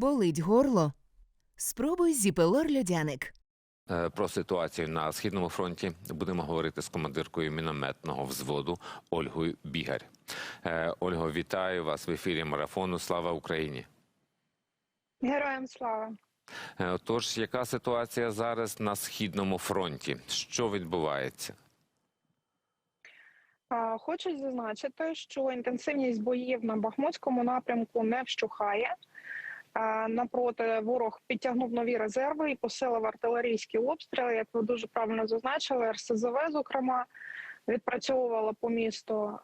Болить горло? Спробуй зіпелор льодяник. Е, Про ситуацію на східному фронті будемо говорити з командиркою мінометного взводу Ольгою Бігар. Е, Ольго, вітаю вас в ефірі марафону. Слава Україні! Героям слава. Е, Тож, яка ситуація зараз на східному фронті? Що відбувається? Хочу зазначити, що інтенсивність боїв на Бахмутському напрямку не вщухає. Напроти ворог підтягнув нові резерви і посилив артилерійські обстріли. Як ви дуже правильно зазначили, РСЗВ, зокрема, відпрацьовувала по місту.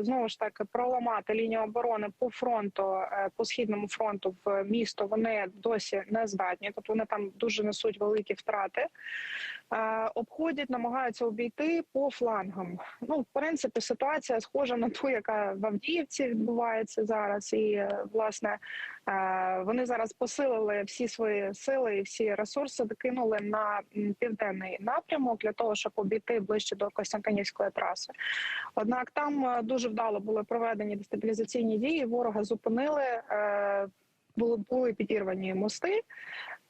Знову ж таки, проламати лінію оборони по фронту, е, по східному фронту в місто вони досі не здатні. Тобто вони там дуже несуть великі втрати. Обходять, намагаються обійти по флангам. Ну, в принципі, ситуація схожа на ту, яка в Авдіївці відбувається зараз. І власне вони зараз посилили всі свої сили і всі ресурси, докинули на південний напрямок для того, щоб обійти ближче до Костянтинівської траси. Однак там е, дуже вдало були проведені дестабілізаційні дії. Ворога зупинили. е, Були були підірвані мости.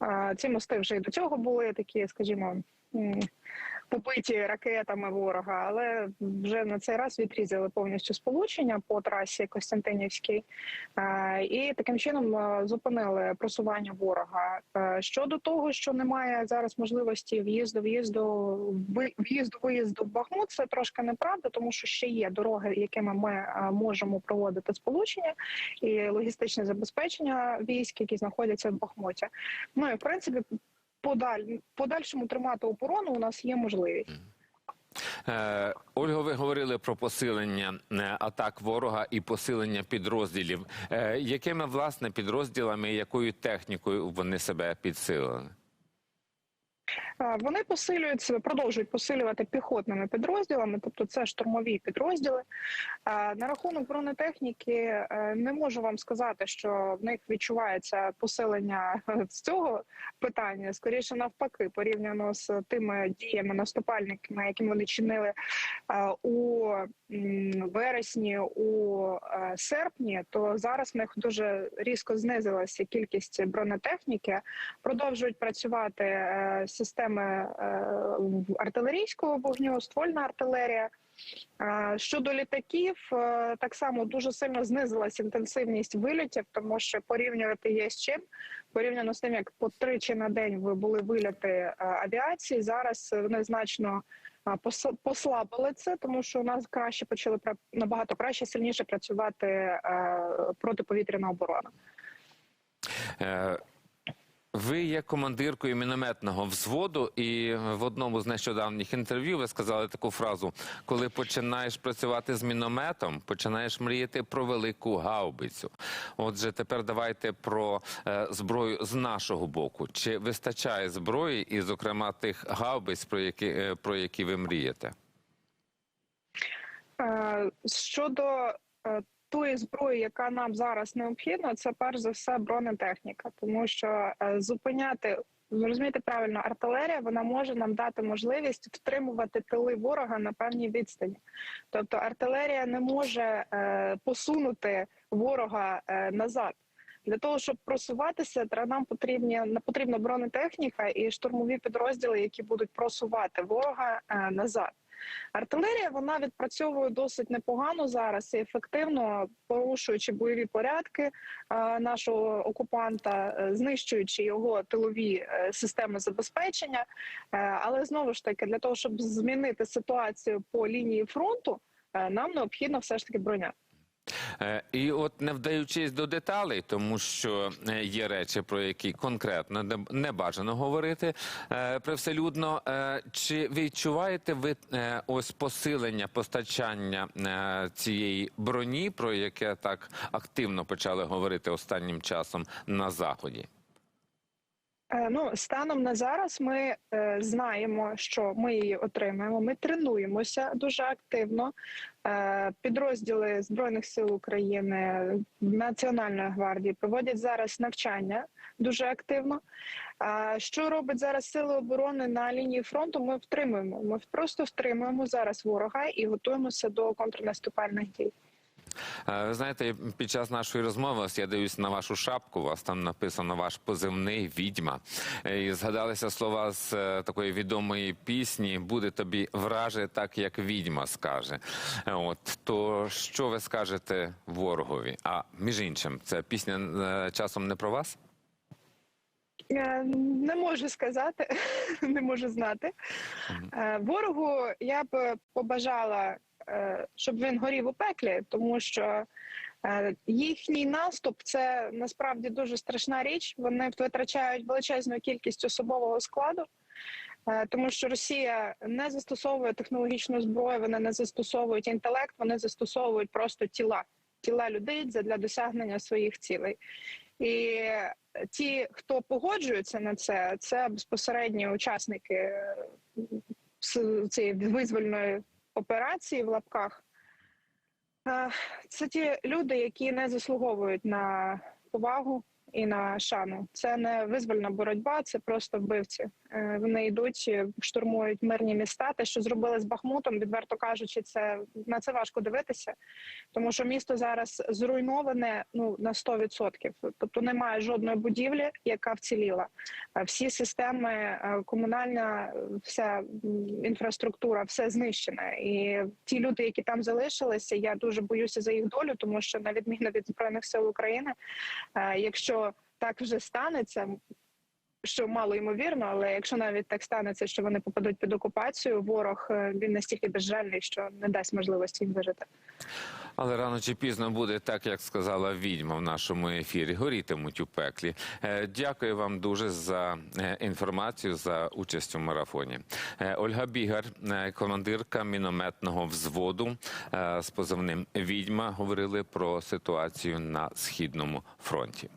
Е, Ці мости вже і до цього були такі, скажімо, побиті ракетами ворога, але вже на цей раз відрізали повністю сполучення по трасі Костянтинівській Е, і таким чином е, зупинили просування ворога. Е, Щодо того, що немає зараз можливості в'їзду, в'їзду в'їзду, виїзду в Бахмут, це трошки неправда, тому що ще є дороги, якими ми можемо проводити сполучення і логістичне забезпечення військ, які знаходяться в Бахмуті. Ну і в принципі, подаль подальшому тримати оборону у нас є можливість. Ольга, ви говорили про посилення е, атак ворога і посилення підрозділів. Е, Якими власне підрозділами і якою технікою вони себе підсилили? Вони посилюють себе, продовжують посилювати піхотними підрозділами, тобто це штурмові підрозділи. На рахунок бронетехніки е, не можу вам сказати, що в них відчувається посилення е, з цього питання. Скоріше навпаки, порівняно з тими діями наступальниками, які вони чинили е, у вересні, у серпні, то зараз в них дуже різко знизилася кількість бронетехніки продовжують працювати е, системи е, артилерійського вогню, ствольна артилерія. Е, Щодо літаків, е, так само дуже сильно знизилась інтенсивність вильотів, тому що порівнювати є з чим. Порівняно з тим, як по тричі на день були вильоти авіації. Зараз вони значно послабили це, тому що у нас краще почали набагато краще, сильніше працювати протиповітряна оборона. Ви є командиркою мінометного взводу, і в одному з нещодавніх інтерв'ю ви сказали таку фразу: коли починаєш працювати з мінометом, починаєш мріяти про велику гаубицю. Отже, тепер давайте про е, зброю з нашого боку. Чи вистачає зброї, і, зокрема, тих гаубиць, про які, е, про які ви мрієте? Е, Щодо е, тої зброї, яка нам зараз необхідна, це перш за все бронетехніка, тому що е, зупиняти. Ви розумієте правильно, артилерія вона може нам дати можливість втримувати тили ворога на певній відстані. Тобто артилерія не може е, посунути ворога е, назад. Для того щоб просуватися, нам потрібні потрібна бронетехніка і штурмові підрозділи, які будуть просувати ворога е, назад. Артилерія вона відпрацьовує досить непогано зараз і ефективно порушуючи бойові порядки е, нашого окупанта, е, знищуючи його тилові е, системи забезпечення. Але знову ж таки, для того, щоб змінити ситуацію по лінії фронту, нам необхідно все ж таки броня. Е, І от не вдаючись до деталей, тому що е, є речі, про які конкретно не- бажано говорити е, привселюдно. Чи відчуваєте ви ось посилення постачання цієї броні, про яке так активно почали говорити останнім часом на заході? Е, Ну, станом на зараз ми е, знаємо, що ми її отримаємо. Ми тренуємося дуже активно. Е, підрозділи збройних сил України Національної гвардії проводять зараз навчання дуже активно. А що робить зараз сили оборони на лінії фронту? Ми втримуємо. Ми просто втримуємо зараз ворога і готуємося до контрнаступальних дій. Е, Ви знаєте, під час нашої розмови ось я дивлюсь на вашу шапку. У вас там написано ваш позивний відьма. Е, І згадалися слова з е, такої відомої пісні Буде тобі враже, так як відьма скаже. От то що ви скажете ворогові? А між іншим, ця пісня часом не про вас? Не можу сказати, не можу знати. Ворогу я б побажала, щоб він горів у пеклі, тому що е, їхній наступ це насправді дуже страшна річ. Вони витрачають величезну кількість особового складу. е, Тому що Росія не застосовує технологічну зброю, вони не застосовують інтелект, вони застосовують просто тіла, тіла людей для досягнення своїх цілей. І ті, хто погоджується на це, це безпосередні учасники е, цієї визвольної операції в лапках. Е, Це ті люди, які не заслуговують на повагу і на шану. Це не визвольна боротьба, це просто вбивці. Е, Вони йдуть, е, штурмують мирні міста. Те, що зробили з Бахмутом, відверто кажучи, це на це важко дивитися тому що місто зараз зруйноване ну на 100%. Тобто немає жодної будівлі, яка вціліла. Е, Всі системи, комунальна вся інфраструктура, все знищене. І ті люди, які там залишилися, я дуже боюся за їх долю, тому що на відміну від збройних сил України, якщо так вже станеться. Що мало ймовірно, але якщо навіть так станеться, що вони попадуть під окупацію, ворог е, він настільки безжальний, що не дасть можливості їм вижити. Але рано чи пізно буде так, як сказала відьма в нашому ефірі. Горітимуть у пеклі. Е, Дякую вам дуже за е, інформацію, за участь у марафоні. Ольга Бігар, командирка мінометного взводу з позивним відьма, говорили про ситуацію на східному фронті.